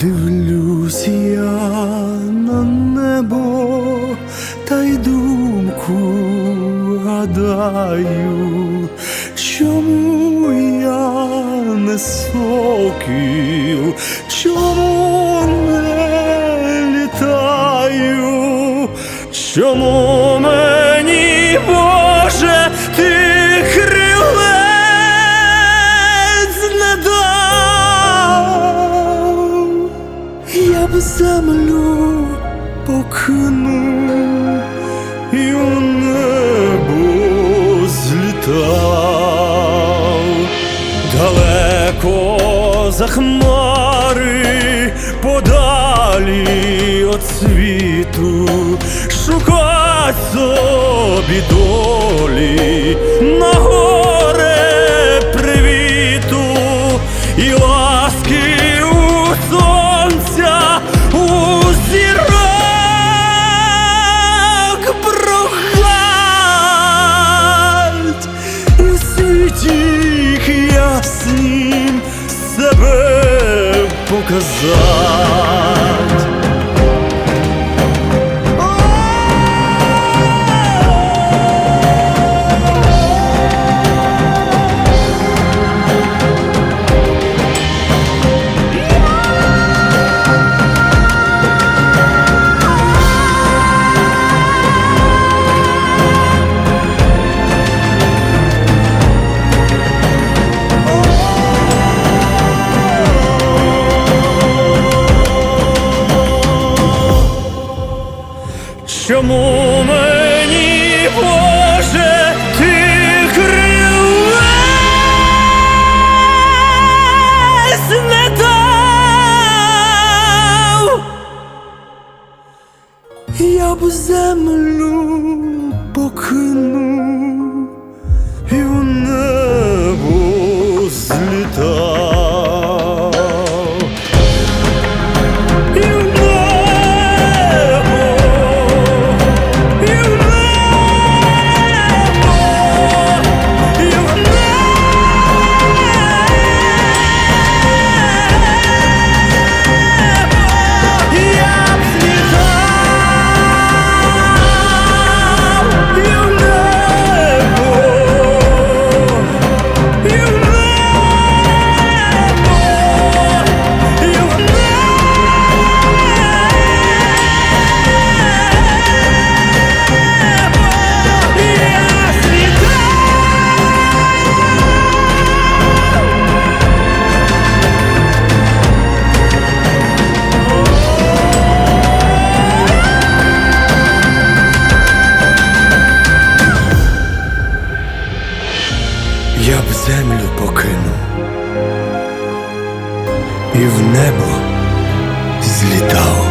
Дивлюсь я на небо, та й думку гадаю, чому я не сокіл, чому не літаю, чому мені, Боже, ти землю покинув і у небо злітав. Далеко за хмари, подалі від світу, шукать собі долі. На горе привіту і в я яснім себе показать. Чому мені Боже, ти крилець? Я б землю покинув і в небо злітав. землю покину і в небо злітав.